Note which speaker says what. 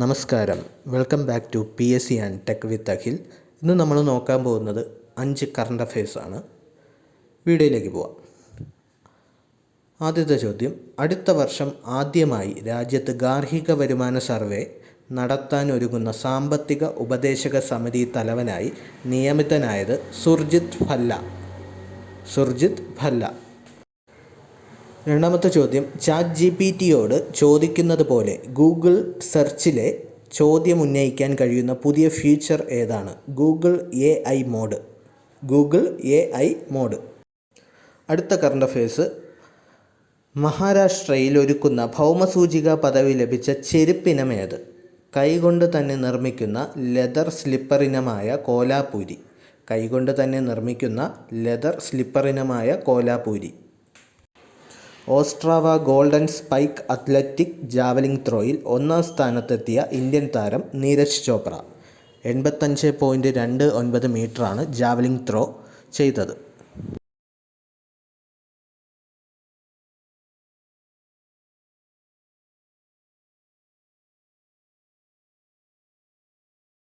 Speaker 1: നമസ്കാരം. Welcome back to P S C and tech with Akhil. ഇന്ന് നമ്മൾ നോക്കാൻ പോകുന്നത് അഞ്ച് കറണ്ട് ആണ്. വീഡിയോയിലേക്ക് പോവാം. ആദ്യത്തെ ചോദ്യം. അടുത്ത വർഷം ആദ്യമായി രാജ്യത്ത് ഗാർഹിക വരുമാന സർവേ നടത്താൻ ഒരുങ്ങുന്ന സാമ്പത്തിക ഉപദേശക സമിതി തലവനായി നിയമിതനായത് സുർജിത് ഫല്ല സുർജിത് ഭല്ല. രണ്ടാമത്തെ ചോദ്യം ചാറ്റ് ജി പി ടിയോട് ചോദിക്കുന്നത് പോലെ ഗൂഗിൾ സെർച്ചിലെ ചോദ്യം ഉന്നയിക്കാൻ കഴിയുന്ന പുതിയ ഫീച്ചർ ഏതാണ്? Google A I mode. Google A I mode. അടുത്ത കറണ്ട് അഫയേഴ്സ് മഹാരാഷ്ട്രയിൽ ഒരുക്കുന്ന ഭൗമസൂചിക പദവി ലഭിച്ച ചെരുപ്പിനമേത് കൈകൊണ്ട് തന്നെ നിർമ്മിക്കുന്ന ലെതർ സ്ലിപ്പറിനമായ കോലാപൂരി. കൈകൊണ്ട് തന്നെ നിർമ്മിക്കുന്ന leather സ്ലിപ്പറിനമായ Kolhapuri. Ostrava golden spike athletic javelin ത്രോയിൽ ഒന്നാം സ്ഥാനത്തെത്തിയ ഇന്ത്യൻ താരം നീരജ് ചോപ്ര. എൺപത്തഞ്ച് പോയിന്റ് രണ്ട് ഒൻപത് മീറ്ററാണ് ജാവലിംഗ് ത്രോ ചെയ്തത്.